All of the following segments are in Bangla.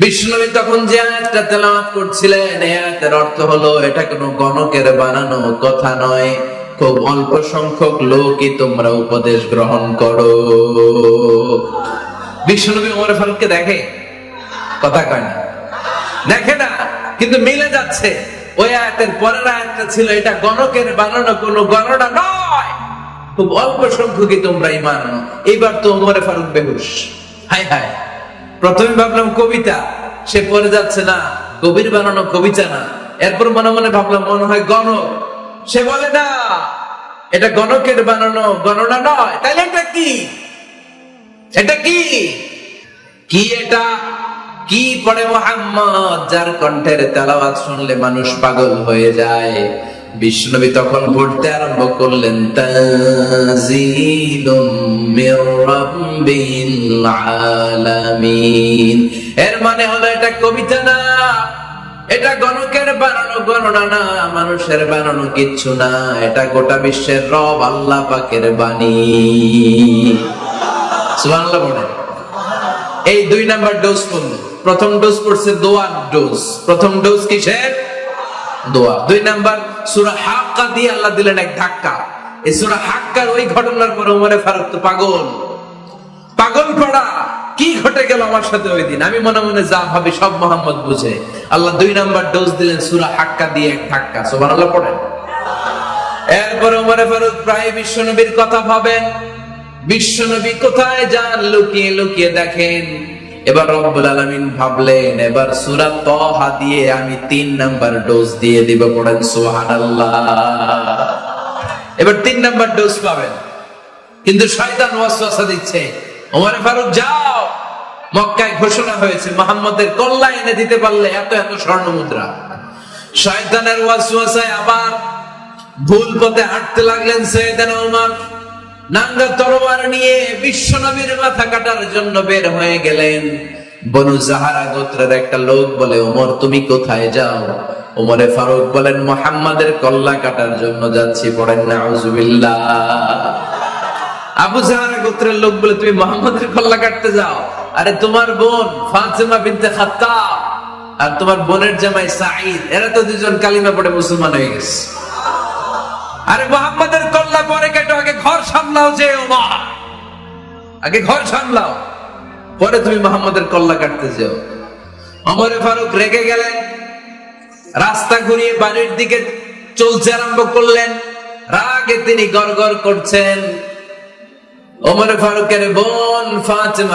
বিষ্ণুবী তখন যে আয়াতটা তেলাওয়াত করছিলেন, এই আয়াতের অর্থ হলো, এটা কোনো গণকের বানানো কথা নয়। খুব অল্প সংখ্যক লোকই তোমরা উপদেশ গ্রহণ করো। বিষ্ণুবী ওমর ফারুককে দেখে, কথা কয় না। দেখে না, কিন্তু মিলে যাচ্ছে। ওই আয়াতের পরের আয়াতটা ছিল, এটা গণকের বানানো কোনো গণনা নয়। খুব অল্প সংখ্যকই তোমরা ইমান এইবার তো ওমরে ফারুক বেহুশ। হাই হাই প্রথমে ভাবলাম কবিতা, সে পরে যাচ্ছে না কবির বানানো কবিতা না। এরপর মনে মনে ভাবলাম, মনে হয় গণক। সে বলে, না, এটা গণকের বানানো, গণনা নয়। তাহলে এটা কি? এটা কি? কি এটা? কি পড়ে মোহাম্মদ, যার কণ্ঠের তেলাওয়াত শুনলে মানুষ পাগল হয়ে যায়? বিষ্ণবী তখন পড়তে আরম্ভ করলেন এর মানে হলো এটা কবিতা না, এটা গণকের বানানো গণনা না, মানুষের বানানো কিচ্ছু না, এটা গোটা বিশ্বের রব আল্লাহ পাকের বাণী। সুবহানাল্লাহ এই দুই নাম্বার ডোজ প্রথম ডোজ পড়ছে দোয়ার ডোজ প্রথম ডোজ কিসের? দোয়া। দুই নাম্বার, সুরা হাক্কা দিয়ে আল্লাহ দিলেন এক ধাক্কা। এই সুরা হাক্কার ওই ঘটনার পর উমরে ফারুক তো পাগল। পাগল পড়া কি ঘটে গেল আমার সাথে ওই দিন? আমি মনে মনে যা ভাবি সব মোহাম্মদ বুঝে। আল্লাহ দুই নাম্বার ডোজ দিলেন সুরা হাক্কা দিয়ে এক ধাক্কা। সুবহানাল্লাহ পড়েন। এরপরে উমরে ফারুক প্রায় বিশ্বনবীর কথা ভাবেন। বিশ্বনবী কোথায় যান? লুকিয়ে লুকিয়ে দেখেন। এবার রব্বুল আলামিন ভাবলেন, এবার সূরা তহা দিয়ে আমি তিন নাম্বার ডোজ দিয়ে দিব পড়েন, সুবহানাল্লাহ। এবার তিন নাম্বার ডোজ পাবেন। কিন্তু শয়তান ওয়াসওয়াসা দিচ্ছে, ওমরে ফারুক, যাও! মক্কায় ঘোষণা হয়েছে, মোহাম্মদের কল্লা এনে দিতে পারলে এত এত স্বর্ণ মুদ্রা। শয়তানের ওয়াসওয়াসায় আবার ভুল পথে হাঁটতে লাগলেন সৈয়দানা ওমর। নাঙ্গা তরোয়ার নিয়ে বিশ্বনবীর মাথা কাটার জন্য বের হয়ে গেলেন। বনু জাহারা গোত্রের একটা লোক বলে, ওমর, তুমি কোথায় যাও? ওমরে ফারুক বলেন, মোহাম্মদের কল্লা কাটার জন্য যাচ্ছি, পড়েন নাউজুবিল্লাহ আবু জাহারা গোত্রের লোক বলে, তুমি মোহাম্মদের কল্লা কাটতে যাও? আরে, তোমার বোন ফাতেমা বিনতে খাত্তাব আর তোমার বোনের জামাই সাঈদ। এরা তো দুজন কালিমা পড়ে মুসলমান হয়ে গেছে। আরে, মোহাম্মদের কল্লা পরে কেটো, আগে ঘর সামলাও যে আগে ঘর সামলাও, পরে তুমি মোহাম্মদের কল্লা কাটতে যাও। অমরে ফারুক রেগে গেলেন, রাস্তা ঘুরিয়ে বাড়ির দিকে চলছে আরম্ভ করলেন। রাগে তিনি গড় করছেন। ওমর ফারুকের বোন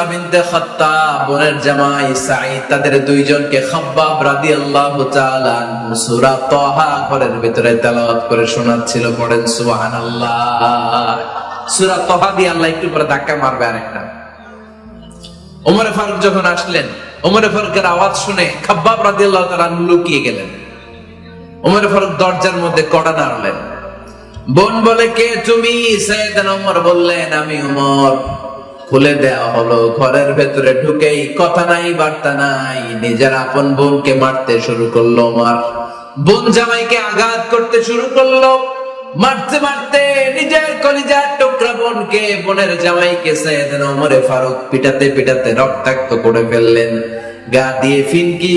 বিনতে খাত্তাব, বোনের জামাই সাঈদ, তাদের দুইজনকে খাব্বাব রাদিয়াল্লাহু তাআলা সূরা তাহা ঘরের ভিতরে তেলাওয়াত করে শোনাচ্ছিল, পড়েন সুবহানাল্লাহ। সূরা তাহা দিয়ে আল্লাহ একটু পরে ধাক্কা মারবে আরেকটা। ওমর ফারুক যখন আসলেন, ওমর ফারুকের আওয়াজ শুনে খাব্বাব রাদিয়াল্লাহু তাআলা লুকিয়ে গেলেন। ওমর ফারুক দরজার মধ্যে কড়া নাড়লেন। বোন বলে, কে তুমি? সৈয়দান ওমর বললেন, আমি ওমর। খুলে দেওয়া হলো, ঘরের ভেতরে ঢুকেই কথা নাই, বার্তা নাই। নিজের আপন বোনকে মারতে শুরু করল ওমর। বোন জামাইকে আঘাত করতে শুরু করল। মারতে মারতে নিজের কলিজার টুকরা বোনকে, বোনের জামাইকে সৈয়দান ওমরে ফারুক পিটাতে পিটাতে রক্তাক্ত করে ফেললেন। গা দিয়ে ফিনকি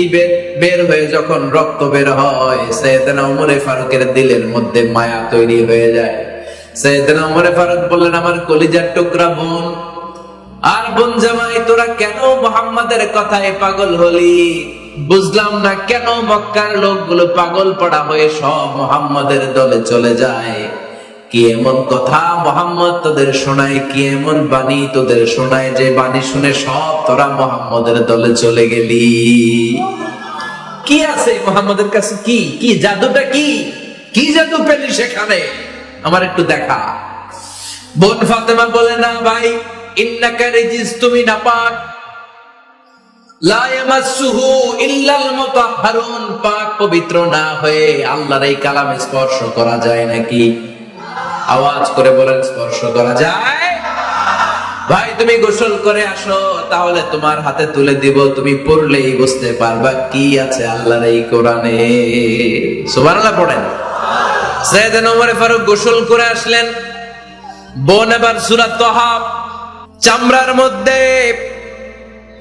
বের হয়ে যখন রক্ত বের হয় উমরে ফারুকের দিলের মধ্যে মায়া তৈরি হয়ে যায়। উমরে ফারুক বললেন, আমার কলিজার টুকরা বোন, আর বোন জামাই, তোরা কেন মোহাম্মদের কথায় পাগল হলি? বুঝলাম না কেন মক্কার লোকগুলো পাগল পড়া হয়ে সব মোহাম্মদের দলে চলে যায়। কি এমন কথা মোহাম্মদ তোদের শোনায়? কি এমন বাণী তোদের শোনায় যে বাণী শুনে সব তোরা মোহাম্মদের দলে চলে গেলি? কি আছে মোহাম্মদের কাছে? কি? কি জাদুটা কি? কি জাদু পেলি সেখানে? আমার একটু দেখা। বোন ফাতেমা বলে, না ভাই, ইন্নাকা রিজিস তুমি নাপাক লা ইয়ামাসসুহু ইল্লাল মুতাহহারুন। পাক পবিত্র না হয়ে আল্লাহর এই কালাম স্পর্শ করা যায় নাকি? আওয়াজ করে বলেন, স্পর্শ করা যায়। ভাই, তুমি গোসল করে আসো, তাহলে তোমার হাতে তুলে দিব, তুমি পড়লেই বুঝতে পারবা কি আছে আল্লাহর এই কোরআনে। সুবহানাল্লাহ, পড়েন। সৈয়দনা ওমর ফারুক গোসল করে আসলেন। বোন এবার সূরা তহা, চামড়ার মধ্যে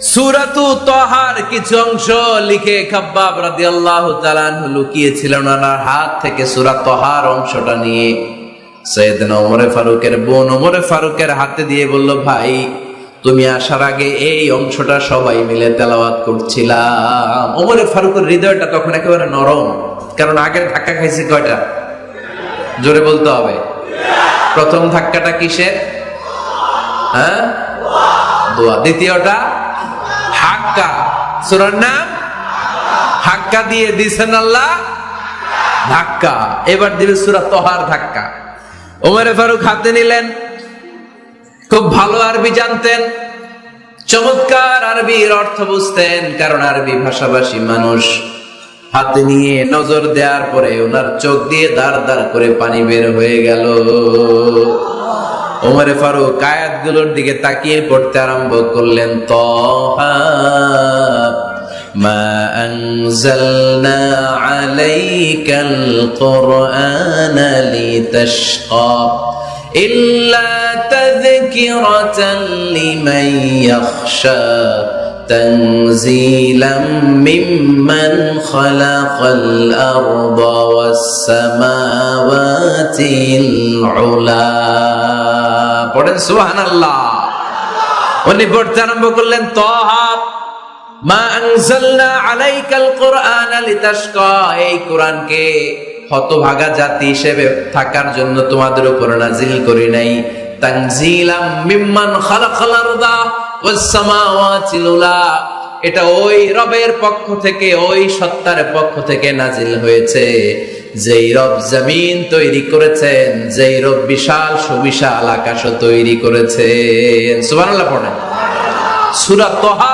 সুরাতু তহার কিছু অংশ লিখে খাব্বাব রাদিয়াল্লাহু তাআলা লুকিয়েছিলেন ওনার হাত থেকে সূরা তহার অংশটা নিয়ে। ফারুকের বোন ওমরে ফারুকের হাতে দিয়ে বলল, ভাই, তুমি আসার আগে এই অংশটা সবাই মিলে তেলাওয়াত করছিলাম। ওমরে ফারুকের হৃদয়টা তখন একেবারে নরম, কারণ আগের ধাক্কা খাইছে কয়টা? জোরে বলতে হবে। প্রথম ধাক্কাটা কিসের? হ্যাঁ? দোয়া। দ্বিতীয়টা? হাক্কা। সুরার নাম? হাক্কা দিয়ে দিছেন আল্লাহ? ধাক্কা। এবার দিবে সুরা তোহার ধাক্কা। ওমরে ফারুক হাতে নিলেন। খুব ভালো আরবি জানতেন। চমৎকার আরবির অর্থ বুঝতেন, কারণ আরবি ভাষাভাষী মানুষ। হাতে নিয়ে নজর দেওয়ার পরে ওনার চোখ দিয়ে দাঁড় দাঁড় করে পানি বের হয়ে গেল। ওমরে ফারুক আয়াতগুলোর দিকে তাকিয়ে পড়তে আরম্ভ করলেন, তহা ما أنزلنا عليك القرآن لتشقى إلا تذكرة لمن يخشى تنزيلا ممن خلق الأرض والسماوات العلا পড়েন সুবহান আল্লাহ উনি পড়তে আরম্ভ করলেন তহা মা আনজালনা আলাইকাল লিতাশকা। এই কোরআনকে হতভাগা জাতি হিসেবে থাকার জন্য তোমাদের উপর নাজিল করি নাই। তানজিলাম মিম্মান খালাকাল আরদা ওয়াস সামাওয়াতি উলা এটা ওই রবের পক্ষ থেকে, ওই সত্তার পক্ষ থেকে নাজিল হয়েছে। যেই রব জমিন তৈরি করেছেন, যেই রব বিশাল সুবিশাল আকাশও তৈরি করেছেন। সুবহানাল্লাহ সূরা তোহার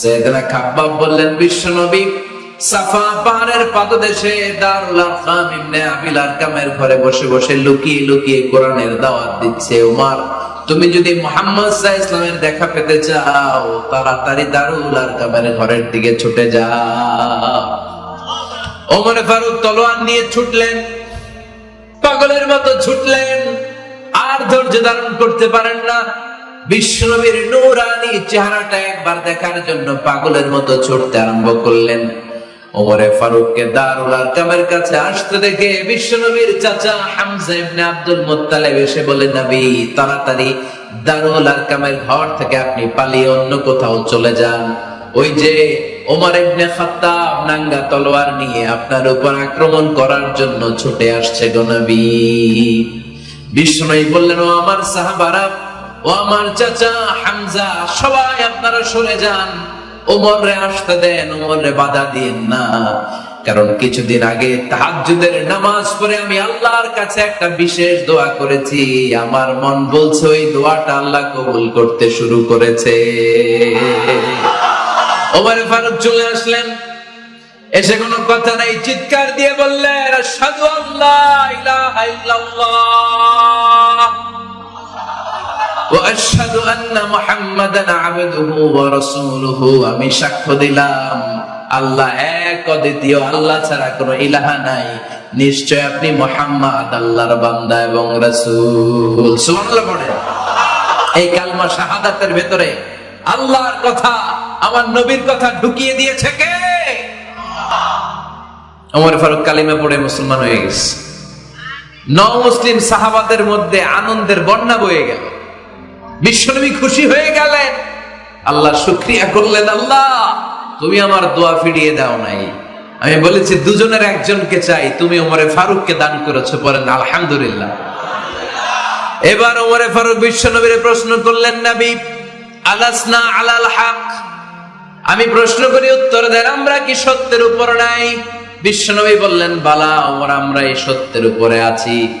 সৈয়দনা খাব্বাব বললেন সাফা পাদদেশে ইবনে ঘরে বসে বসে লুকিয়ে লুকিয়ে কোরআনের দাওয়াত দিচ্ছে। তুমি যদি মোহাম্মদ ইসলামের দেখা পেতে চাও, তাড়াতাড়ি ঘরের দিকে ছুটে ওমর ফারুক তলোয়ার নিয়ে ছুটলেন, পাগলের মতো ছুটলেন, আর ধৈর্য ধারণ করতে পারেন না। বিশ্বনবীর নূরানি চেহারাটা একবার দেখার জন্য পাগলের মতো ছুটতে আরম্ভ করলেন। ওমরে ফারুককে দারুল আরকামের কাছে আসতে দেখে বিশ্বনবীর চাচা হামজা ইবনে আব্দুল মুত্তালিব এসে বলে তাড়াতাড়ি দারুল আরকামের ঘর থেকে আপনি পালিয়ে অন্য কোথাও চলে যান। ওই যে ওমর ইবনে খাত্তাব নাঙ্গা তলোয়ার নিয়ে আপনার উপর আক্রমণ করার জন্য ছুটে আসছে গো নবী। বিষ্ণুই বললেন, ও আমার সাহাবারা ও আমার চাচা হামজা, সবাই আপনারা সরে যান। ওমর আসতে দেন ওমর বাধা দিন না। কারণ কিছুদিন আগে তাহাজ্জুদের নামাজ পড়ে আমি আল্লাহর কাছে একটা বিশেষ দোয়া করেছি। আমার মন বলছে ওই দোয়াটা আল্লাহ কবুল করতে শুরু করেছে। ওমর ফারুক চলে আসলেন। এসে কোনো কথা নাই, চিৎকার দিয়ে বললেন, আশহাদু আল্লাহ ইলাহা ইল্লাল্লাহ। واشهد ان محمدا عبده ورسوله আমি সাক্ষ্য দিলাম আল্লাহ এক অদ্বিতীয় আল্লাহ ছাড়া কোনো ইলাহা নাই নিশ্চয় আপনি মোহাম্মদ আল্লাহর বান্দা এবং রাসূল সুবহানাল্লাহ পড়েন এই কালমা শাহাদাতের ভেতরে আল্লাহর কথা আমার নবীর কথা ঢুকিয়ে দিয়েছে কে ওমর ফারুক কালিমা পড়ে মুসলমান হয়ে গেছে ন মুসলিম সাহাবাদের মধ্যে আনন্দের বন্যা বয়ে গেল বিশ্বনবী খুশি হয়ে গেলেন। আল্লাহ শুক্রিয়া করলেন, আল্লাহ, তুমি আমার দোয়া ফিরিয়ে দাও নাই। আমি বলেছি, দুজনের একজনকে চাই। তুমি ওমরে ফারুককে দান করেছ পরেন আলহামদুলিল্লাহ। এবার ওমরে ফারুক বিশ্বনবীর প্রশ্ন করলেন, নবী, আলাসনা আলাল হক? আমি প্রশ্ন করি, উত্তর দেন, আমরা কি সত্যের উপর নাই? বিশ্বনবী বললেন, বালা, ওমর, আমরা এই সত্যের উপরে আছি।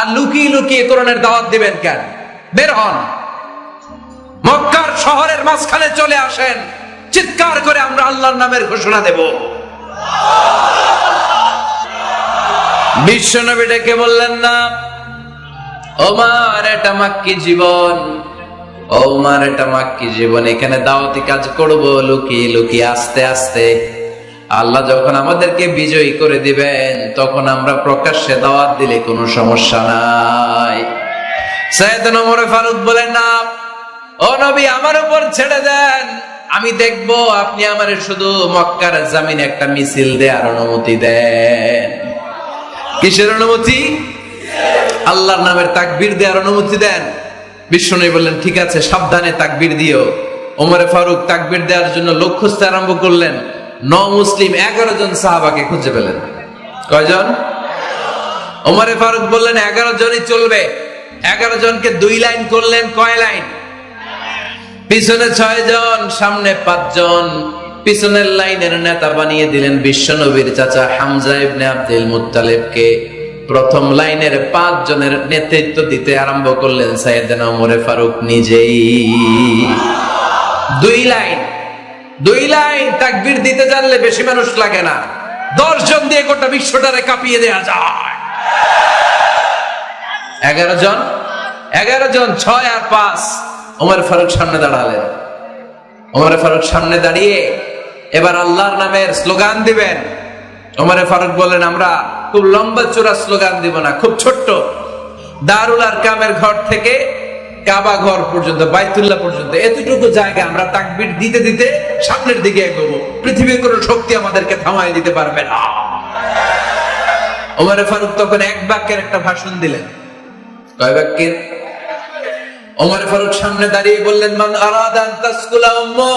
আর লুকিয়ে লুকিয়ে কোরআনের দাওয়াত দিবেন কেন? বের হন। মক্কার শহরের মাঝখানে চলে আসেন। চিৎকার করে আমরা আল্লাহর নামের ঘোষণা দেব। বিশ্বনবী ডেকে বললেন না, ওমার, এটা মাক্কি জীবন। ওমার, এটা মাক্কি জীবন। এখানে দাওয়াতি কাজ করব, লুকিয়ে লুকিয়ে আস্তে আস্তে আল্লাহ যখন আমাদেরকে বিজয়ী করে দিবেন, তখন আমরা প্রকাশ্যে দাওয়াত দিলে কোনো সমস্যা নাই। সৈয়দ ওমর ফারুক বলেন, না, ও নবী, আমার উপর ছেড়ে দেন। আমি দেখব আপনি আমার শুধু মক্কার জামিনে একটা মিছিল দেওয়ার অনুমতি দেন। কিসের অনুমতি? আল্লাহর নামের তাকবীর দেওয়ার অনুমতি দেন। বিষ্ণু বললেন, ঠিক আছে, সাবধানে তাকবীর দিও। ওমরে ফারুক তাকবীর দেওয়ার জন্য লোক খুঁজতে আরম্ভ করলেন। ন মুসলিম এগারো জন সাহাবাকে খুঁজে পেলেন। কয়জন? ওমরে ফারুক বললেন, এগারো জনই চলবে। এগারো জনকে দুই লাইন করলেন, কয় লাইন? পিছনে ছয় জন, সামনে পাঁচজন পিছনের লাইনের নেতা বানিয়ে দিলেন বিশ্বনবীর চাচা হামজা ইবনে আব্দুল মুত্তালিবকে। প্রথম লাইনের পাঁচ জনের নেতৃত্ব দিতে আরম্ভ করলেন সাইয়েদনা ওমরে ফারুক নিজেই। দুই লাইন দুই লাইন তাকবীর দিতে জানলে বেশি মানুষ লাগে না। দশ জন দিয়ে গোটা বিশ্বটারে কাঁপিয়ে দেয়া যায়। এগারো জন? এগারো জন, ছয় আর পাঁচ। ওমর ফারুক সামনে দাঁড়ালেন। ওমর ফারুক সামনে দাঁড়িয়ে এবার আল্লাহর নামের স্লোগান দিবেন। ওমরে ফারুক বলেন আমরা খুব লম্বা চূড়া স্লোগান দিব না, খুব ছোট্ট। দারুল আর কামের ঘর থেকে কাবা ঘর পর্যন্ত, বাইতুল্লাহ পর্যন্ত, এতটুকু জায়গা আমরা তাকবির দিতে দিতে সামনের দিকে এগোবো। পৃথিবীর কোনো শক্তি আমাদেরকে থামাই দিতে পারবে না। ওমরে ফারুক তখন এক বাক্যের একটা ভাষণ দিলেন। কয় বাক্যের? ওমর ফারুক সামনে দাঁড়িয়ে বললেন, মান আরাদান তাসকুলা উম্মু,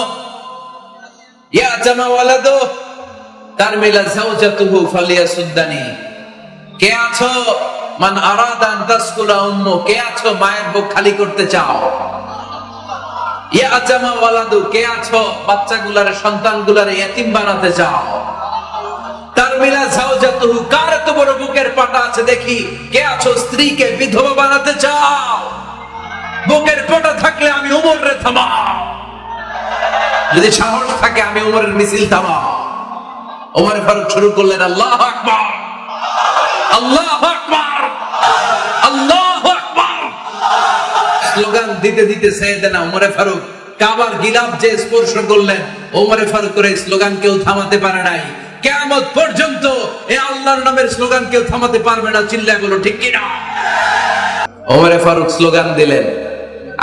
ইয়া জামা ওয়ালাদু তারমিলা যাওজাতুহু ফালিয়াসুদ্দানি। কে আছো? মান আরাদান তাসকুলা উম্মু, কে আছো মায়ের বুক খালি করতে চাও? ইয়া ওয়ালাদু, কে আছো বানাতে চাও? তারমিলা যাওজাতুহু, কার বুকের পাটা আছে দেখি? কে আছো স্ত্রীকে বিধবা বানাতে চাও? বুকের পটা থাকলে আমি উমরে থামা যদি সাহস থাকে আমি উমরের মিছিল থামা ওমর ফারুক শুরু করলেন, আল্লাহ আকবার। আল্লাহ আকবার। স্লোগান দিতে দিতে সৈয়দনা ওমরে ফারুক, কাবার গিলাফ যে স্পর্শ করলেন, ওমরে ফারুক করে স্লোগান কেউ থামাতে পারে নাই। কেয়ামত পর্যন্ত এ আল্লাহর নামের স্লোগান কেউ থামাতে পারবে না, চিল্লায় বলো, ঠিক কিনা ওমরে ফারুক স্লোগান দিলেন,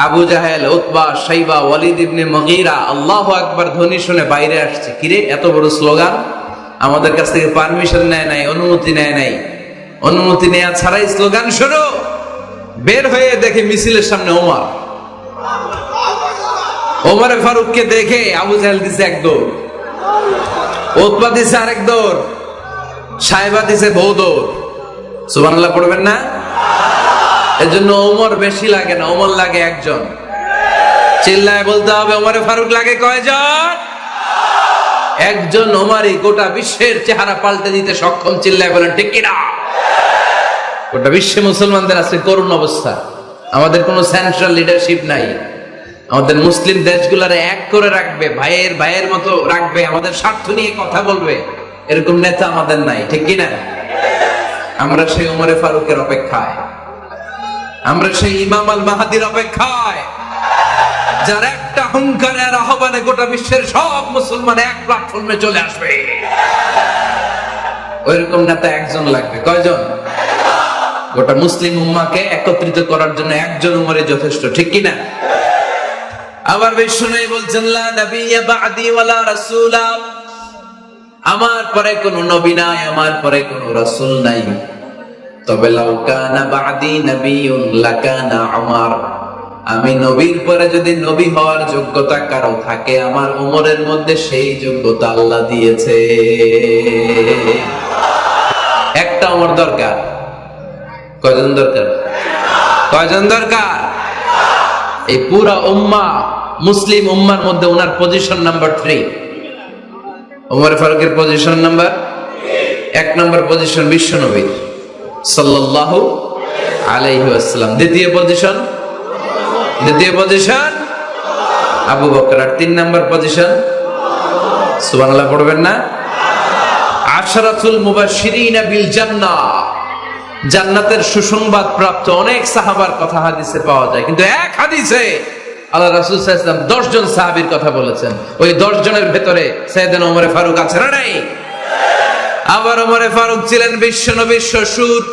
আবু জাহেল, উতবা সাইবা ওয়ালিদ ইবনে মগীরা, আল্লাহু আকবার ধ্বনি শুনে বাইরে আসছে। কিরে এত বড় স্লোগান? আমাদের কাছ থেকে পারমিশন নেয় নাই, অনুমতি নেয় নাই। অনুমতি নেয়া ছাড়াই স্লোগান শুরু বের হয়ে দেখে মিছিলের সামনে ওমর। ওমরে ফারুককে দেখে আবু জাহেল দিছে এক দৌড়। উতবা দিছে আরেক দৌড়। সাহেবা দিছে বউ দৌড়। সুবহানাল্লাহ পড়বেন না? এর জন্য ওমর বেশি লাগে না, ওমর লাগে একজন। চিল্লায় বলতে হবে, ওমরে ফারুক লাগে কয়জন? একজন ওমারই গোটা বিশ্বের চেহারা পাল্টে দিতে সক্ষম, চিল্লায় বলেন, ঠিক কিনা? গোটা বিশ্বে মুসলমানদের আছে করুণ অবস্থা। আমাদের কোনো সেন্ট্রাল লিডারশিপ নাই। আমাদের মুসলিম দেশগুলারে এক করে রাখবে, ভাইয়ের ভাইয়ের মতো রাখবে, আমাদের স্বার্থ নিয়ে কথা বলবে। এরকম নেতা আমাদের নাই, ঠিক কিনা? আমরা সেই উমরে ফারুকের অপেক্ষায়। আমরা সেই ইমাম আল মাহাদির অপেক্ষায়। যার একটা হুঙ্কারের আহ্বানে গোটা বিশ্বের সব মুসলমান এক প্ল্যাটফর্মে চলে আসবে। ওইরকম নেতা একজন লাগবে। কয়জন? গোটা মুসলিম উম্মাকে একত্রিত করার জন্য একজন উমরে যথেষ্ট, ঠিক কিনা? আবার বেশ নেই বলছেন, লা নাবিয়্যা বা'দি ওয়ালা রাসূলা। আমার পরে কোন নবী নাই, আমার পরে কোন রাসূল নাই। তবে লাউকানা বাদি নবিয়ুন লাকানা আমার আমি নবীর পরে যদি নবী হওয়ার যোগ্যতা কারও থাকে, আমার উমরের মধ্যে সেই যোগ্যতা আল্লাহ দিয়েছে। একটা উমর দরকার। কয়জন দরকার? কয়জন দরকার? এই পুরা উম্মা, মুসলিম উম্মার মধ্যে ওনার পজিশন নাম্বার থ্রি উমর ফারুকের পজিশন নাম্বার এক নম্বর পজিশন বিশ্ব নবীর সাল্লাল্লাহু আলাইহি ওয়াসাল্লাম। দ্বিতীয় পজিশন দ্বিতীয় পজিশন আবু বকর। আর তিন নম্বর পজিশন সুবহানাল্লাহ, পড়বেন না। আশরাতুল মুবাশশিরিনা বিল জান্নাহ। জান্নাতের সুসংবাদ প্রাপ্ত অনেক সাহাবার কথা হাদিসে পাওয়া যায়। কিন্তু এক হাদিসে আল্লাহ রাসূল ওয়াসাল্লাম 10 জন সাহাবীর কথা বলেছেন। ওই 10 জনের ভেতরে সাইয়েদনা ওমরে ফারুক আছে না নাই? আবার ওমরে ফারুক ছিলেন বিশ্ব নবীর শ্বশুর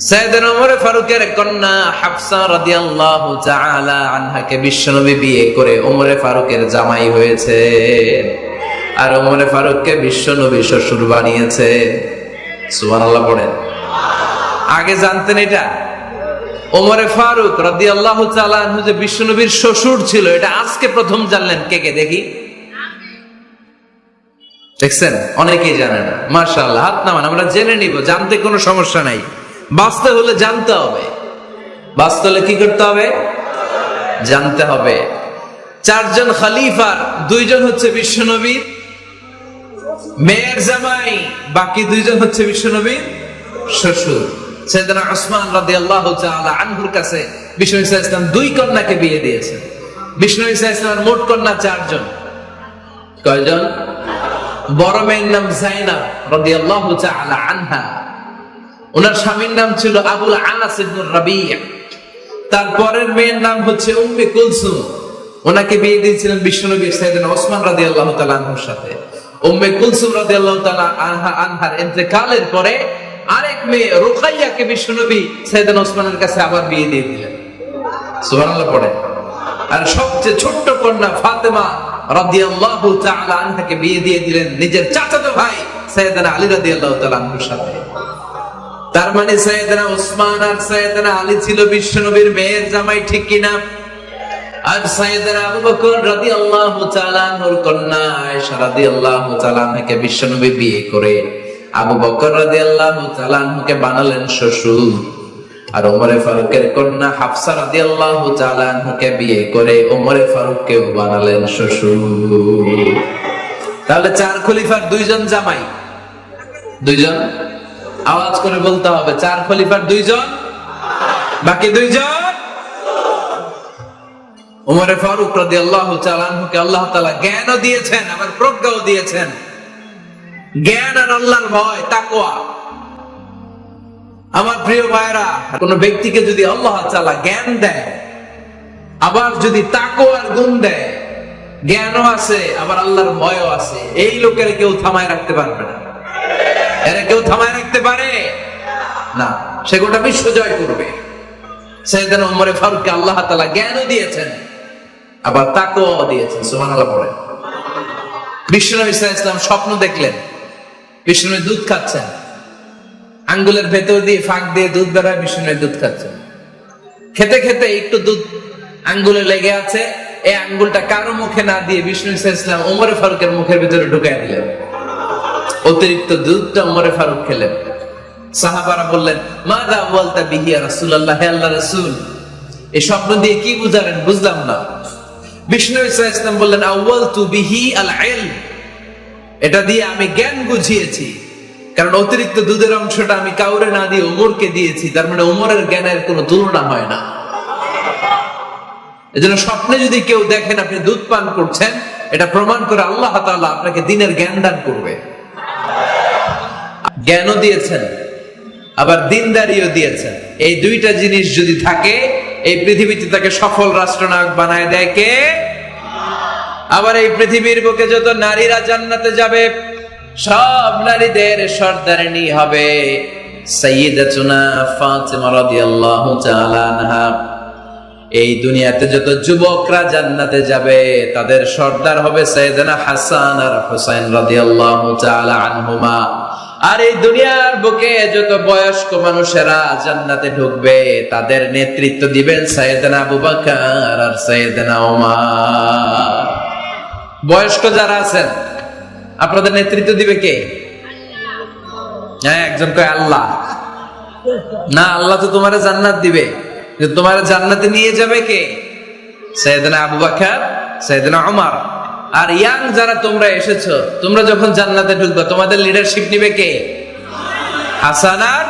সাইয়েদনা ওমরে ফারুকের কন্যা হাফসা রাদিয়াল্লাহু তাআলা আনহাকে বিশ্বনবী বিয়ে করে ওমরে ফারুকের জামাই হয়েছে। আর ওমরে ফারুককে বিশ্বনবী শ্বশুর বানিয়েছে। আগে জানতেন এটা। ওমরে ফারুক তাআলা আনহু যে বিশ্বনবীর শ্বশুর ছিল, এটা আজকে প্রথম জানলেন। কে কে? দেখি। দেখছেন? অনেকেই জানে না। মার্শাল্লাহ হাত নামান, আমরা জেনে নিব, জানতে কোনো সমস্যা নাই। বাঁচতে হলে জানতে হবে। বাঁচতে হলে কি করতে হবে? জানতে হবে। চারজন খালিফার দুইজন হচ্ছে বিশ্বনবীর মেয়ের জামাই, বাকি দুইজন হচ্ছে বিশ্বনবীর শ্বশুর। সেদিন ওসমান রাদিয়াল্লাহু তাআলা আনহুর কাছে বিষ্ণু ইসা ইসলাম দুই কন্যাকে বিয়ে বিষ্ণু ইসা ইসলামের মোট কন্যা চারজন। কয়জন? বড় মেয়ের নাম রাদিয়াল্লাহু তাআলা আনহা। ওনার স্বামীর নাম ছিল আবুল আনাস ইবনুর তারপরের মেয়ের নাম হচ্ছে উম্মে কুলসুম। ওনাকে বিয়ে দিয়েছিলেন বিশ্বনবী সাইয়েদনা ওসমান রাদিয়াল্লাহু তাআলা আনহুর সাথে। উম্মে কুলসুম রাদিয়াল্লাহু তাআলা আনহা আনহার ইন্তেকালের পরে আরেক মেয়ে রুকাইয়াকে সাইয়েদনা ওসমানের কাছে আবার বিয়ে দিয়ে দিলেন। সুবহানাল্লাহ পড়ে। আর সবচেয়ে ছোট্ট কন্যা ফাতেমা রাদিয়াল্লাহু তাআলা আনহাকে বিয়ে দিয়ে দিলেন নিজের চাচাতো ভাই সাইয়েদনা আলী রাদিয়াল্লাহু তাআলা আনহুর সাথে। তার মানে সৈয়দনা উসমান আর সৈয়দনা আলী ছিল বিশ্বনবীর মেয়ের জামাই, ঠিক কিনা? ওমরে ফারুককেও বানালেন তাহলে চার খলিফার দুইজন জামাই। দুইজন? আওয়াজ করে বলতে হবে, চার খলিফার দুইজন? বাকি দুইজন? উমরে ফারুক রাদি আল্লাহ চালানহুকে আল্লাহ তালা জ্ঞানও দিয়েছেন, আবার প্রজ্ঞাও দিয়েছেন। জ্ঞান আর আল্লাহর ভয় তাকোয়া আমার প্রিয় ভাইরা কোন ব্যক্তিকে যদি আল্লাহ তালা জ্ঞান দেয়, আবার যদি তাকোয়ার গুণ দেয়, জ্ঞানও আছে, আবার আল্লাহর ভয়ও আছে, এই লোকের কেউ থামায় রাখতে পারবে না। এরা কেউ থামায় রাখতে পারে? না, সে গোটা বিশ্ব জয় করবে। সেদিন উমরে ফারুককে আল্লাহ তালা জ্ঞানও দিয়েছেন। আবার তাকেও দিয়েছেন সুহান আল্লাহ পড়ে বিশ্বনবী ইসলাম স্বপ্ন দেখলেন বিষ্ণু দুধ খাচ্ছেন। আঙ্গুলের ভেতর দিয়ে ফাঁক দিয়ে দুধ বেরোয় বিষ্ণু দুধ খাচ্ছেন। খেতে খেতে একটু দুধ আঙ্গুলে লেগে আছে, এই আঙ্গুলটা কারও মুখে না দিয়ে বিষ্ণু ইসলাম উমরে ফারুকের মুখের ভিতরে ঢুকাই দিলেন। অতিরিক্ত দুধটা উমরে ফারুক খেলেন। সাহাবারা বললেন মা দা বলতা বিহিয়া রাসূলুল্লাহ, হে আল্লাহ রাসূল, এই স্বপ্ন দিয়ে কি বুঝালেন? বুঝলাম না। মানে স্বপ্নে যদি কেউ দেখেন আপনি দুধ পান করছেন, এটা প্রমাণ করে আল্লাহ তাআলা আপনাকে দিনের জ্ঞান দান করবে। জ্ঞানও দিয়েছেন, আবার দিনদারিও দিয়েছেন। এই দুইটা জিনিস যদি থাকে এই পৃথিবীতে তাকে সফল রাষ্ট্রনায়ক বানায় দেয় কে? আবার এই পৃথিবীর বুকে যত নারীরা জান্নাতে যাবে, সব নারীদের সর্দারিনী হবে এই দুনিয়াতে যত যুবকরা জান্নাতে যাবে, তাদের সর্দার হবে সৈয়দনা হাসান আর হুসাইন রাদিয়াল্লাহু তাআলা আনহুমা। আর এই দুনিয়ার বুকে যত বয়স্ক মানুষেরা জান্নাতে ঢুকবে, তাদের নেতৃত্ব দিবেন সৈয়দনা আবু বকর আর সৈয়দনা ওমর বয়স্ক যারা আছেন, আপনাদের নেতৃত্ব দিবে কে? হ্যাঁ একজন কয় আল্লাহ। না, আল্লাহ তো তোমার জান্নাত দিবে। তোমার জান্নাতে নিয়ে যাবে কে? সৈয়দনা আবু বকর সৈয়দনা ওমর আর ইয়াং যারা তোমরা এসেছ, তোমরা যখন জান্নাতে ঢুকবে, তোমাদের লিডারশিপ নিবে কে? হাসান আর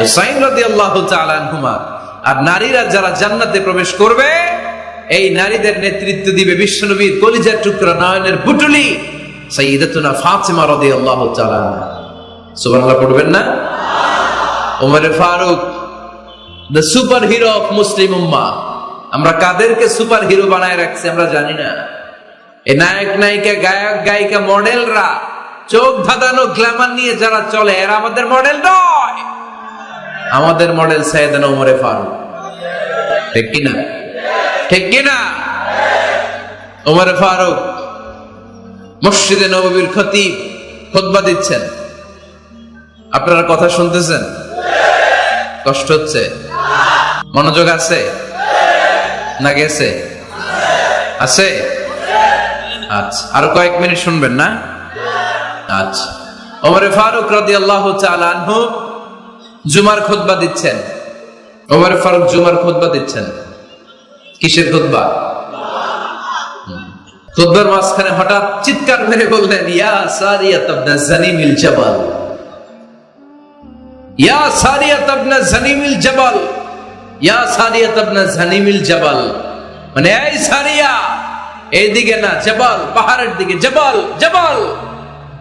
হুসাইন রাদিয়াল্লাহু তাআলা আনহুমা। আর নারীরা যারা জান্নাতে প্রবেশ করবে, এই নারীদের নেতৃত্ব দিবে বিশ্বনবীর কলিজার টুকরা নয়নের পুটুলি, সাইয়্যিদাতুনা ফাতিমা রাদিয়াল্লাহু তাআলা সুবহানাল্লাহ পড়বেন না? Omar Farooq the superhero of Muslim ummah আমরা কাদেরকে সুপার হিরো বানায় রাখছি, আমরা জানি না। এই নায়ক, নায়িকা, গায়ক, গায়িকা, মডেলরা চোখ ধাঁধানো গ্ল্যামার নিয়ে যারা চলে, এরা আমাদের মডেল নয়। আমাদের মডেল সৈয়দান ওমরে ফারুক। ঠিক কিনা? ঠিক কিনা? ওমরে ফারুক মসজিদে নববীর খতিব খুতবা দিচ্ছেন। আপনারা কথা শুনতেছেন? কষ্ট হচ্ছে? মনোযোগ আছে? না গেছে? আছে? আচ্ছা আরও কয়েক মিনিট শুনবেন না? আচ্ছা। ওমরে ফারুক আল্লাহ আনহু জুমার খুতবা দিচ্ছেন। ওমরে ফারুক জুমার খুতবা দিচ্ছেন। কিসের খুতবা? খুতবার মাঝখানে হঠাৎ চিৎকার মেরে বললেন, ইয়া জানিমিল জাবাল। ইয়া জাবাল। ইয়া জাবাল। মানে এই সারিয়া এইদিকে না, জবাল, পাহাড়ের দিকে, জবাল জবাল।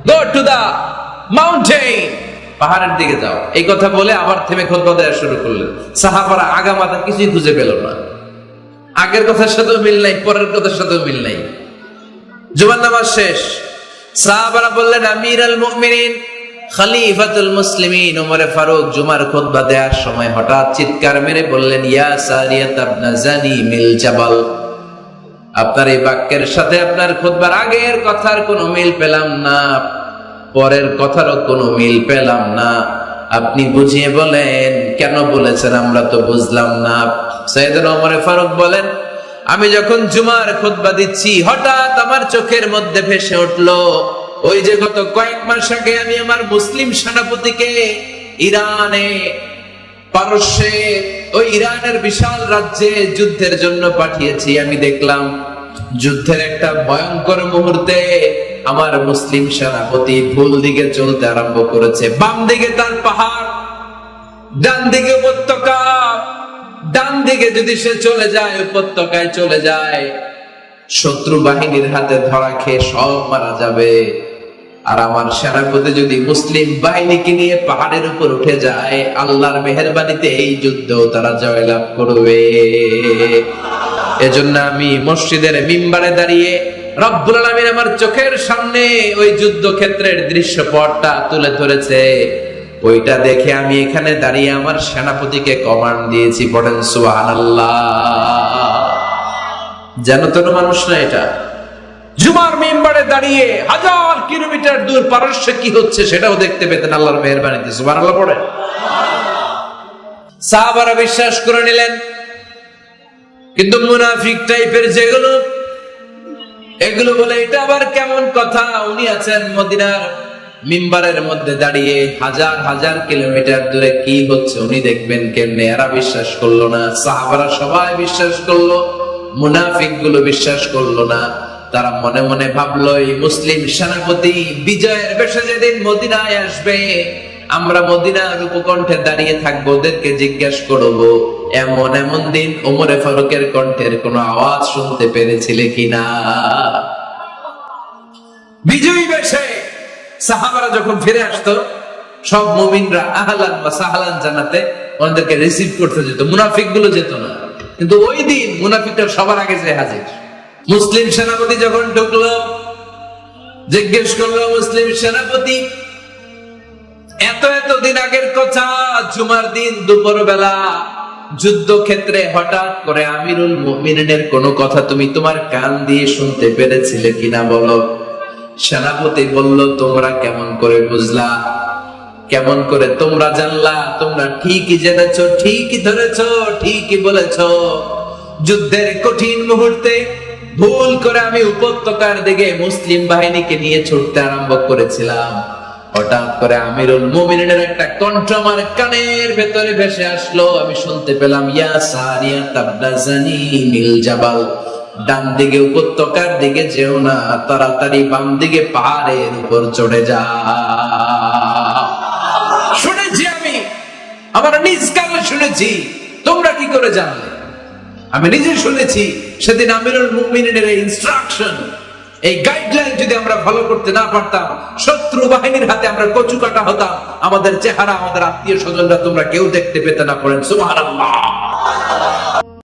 গো টু দা মাউন্টেন পাহাড়ের দিকে যাও। এই কথা বলে আবার থেমে খোদবা দেওয়া শুরু করলেন সাহাবারা আগা মাথা কিছুই খুঁজে পেল না। আগের কথার সাথেও মিল নাই, পরের কথার সাথেও মিল নাই। জুমান নামাজ শেষ। সাহাবারা বললেন, আমির আল মুমিনিন, খলিফাতুল মুসলিমিন। ওমরে ফারুক জুমার খুতবা দেওয়ার সময় হঠাৎ চিৎকার মেরে বললেন, ইয়া সারিয়াত আবনা জানি মিল জাবাল। আপনার এই বাক্যের সাথে আপনার খুতবার আগের কথার কোনো মিল পেলাম না, পরের কথারও কোনো মিল পেলাম না। আপনি বুঝিয়ে বলেন, কেন বলেছেন আমরা তো বুঝলাম না। সৈয়দ ওমরে ফারুক বলেন, আমি যখন জুমার খুতবা দিচ্ছি, হঠাৎ আমার চোখের মধ্যে ভেসে উঠল, ওই যে গত কয়েক মাস আগে আমি আমার মুসলিম সেনাপতিকে ইরানে, পারস্যে, ওই ইরানের বিশাল রাজ্যে যুদ্ধের জন্য পাঠিয়েছি, আমি দেখলাম যুদ্ধের একটা ভয়ঙ্কর মুহূর্তে আমার মুসলিম সেনাপতি ভুল দিকে চলতে আরম্ভ করেছে। বাম দিকে তার পাহাড়, ডান দিকে উপত্যকা, ডান দিকে যদি সে চলে যায়, উপত্যকায় চলে যায়, শত্রু বাহিনীর হাতে ধরা খেয়ে সব মারা যাবে। আর আমার সেনাপতি যদি মুসলিম বাহিনীকে নিয়ে পাহাড়ের উপর উঠে যায়, আল্লাহর মেহরবানিতে এই যুদ্ধ তারা জয়লাভ করবে। এজন্য আমি মসজিদের মিম্বারে দাঁড়িয়ে রব্বুল আলামিন আমার চোখের সামনে ওই যুদ্ধ ক্ষেত্রের দৃশ্যপটটা তুলে ধরেছে। ওইটা দেখে আমি এখানে দাঁড়িয়ে আমার সেনাপতিকে কমান্ড দিয়েছি সুবহানাল্লাহ। যেন তেন মানুষ না এটা। জুমার মেম্বারে দাঁড়িয়ে হাজার কিলোমিটার দূর পারস্যে কি হচ্ছে সেটাও দেখতে পেতেন আল্লাহর মেহরবানিতে। সুবহানাল্লাহ পড়ে। সাহাবারা বিশ্বাস করে নিলেন কিন্তু মুনাফিক টাইপের যেগুলো, এগুলো বলে, এটা আবার কেমন কথা? উনি আছেন মদিনার মিম্বারের মধ্যে দাঁড়িয়ে হাজার হাজার কিলোমিটার দূরে কি হচ্ছে উনি দেখবেন কেমনে? এরা বিশ্বাস করল না, সাহাবারা সবাই বিশ্বাস করল মুনাফিকগুলো বিশ্বাস করল না। তারা মনে মনে ভাবলো, এই মুসলিম সেনাপতি বিজয়ের বেশে যেদিন মদিনায় আসবে আমরা মদিনার উপকণ্ঠে দাঁড়িয়ে থাকব, ওদেরকে জিজ্ঞেস করব, এমন এমন দিন ওমরে ফারুকের কণ্ঠের কোনো আওয়াজ শুনতে পেরেছিলে কিনা? বিজয়ী বেশে সাহাবারা যখন ফিরে আসতো, সব মুমিনরা আহলান বা সাহালান জানাতে ওনাদেরকে রিসিভ করতে যেত মুনাফিকগুলো যেত না। কিন্তু ওই দিন মুনাফিকটা সবার আগে যে হাজির। মুসলিম সেনাপতি যখন ঢুকলো, জিজ্ঞেস করল, মুসলিম সেনাপতি এত এত দিন আগের কথা, জুমার দিন দুপুর বেলা যুদ্ধক্ষেত্রে হঠাৎ করে আমিরুল মুমিনের কোনো কথা তুমি তোমার কান দিয়ে শুনতে পেরেছিলে কিনা বলো? সেনাপতি বলল, তোমরা কেমন করে বুঝলা? কেমন করে তোমরা জানলা? তোমরা ঠিকই জেনেছো, ঠিকই ধরেছো, ঠিকই বলেছ। যুদ্ধের কঠিন মুহূর্তে ভুল করে আমি উপত্যকার দিকে মুসলিম বাহিনীকে নিয়ে ছুটতে আরম্ভ করেছিলাম। হঠাৎ করে আমিরুল মুমিনের একটা কণ্ঠ আমার কানের ভেতরে ভেসে আসলো। আমি শুনতে পেলাম, ইয়া সারিয়া তাবদাজানি মিল জাবাল। ডান দিকে উপত্যকার দিকে যেও না, তাড়াতাড়ি বাম দিকে পাহাড়ের উপর চড়ে যা। শুনেছি আমি, আমার নিজ কানে শুনেছি, তোমরা কি করে জানলে? আমি নিজে শুনেছি, সেদিন আমিরুল মুমিনের ইনস্ট্রাকশন এই গাইডলাইন যদি আমরা ফলো করতে না পারতাম, শত্রু বাহিনীর হাতে আমরা কচু কাটা হতাম, আমাদের চেহারা, আমাদের আত্মীয় স্বজনরা তোমরা কেউ দেখতে পেতে না করেন সুবহানাল্লাহ।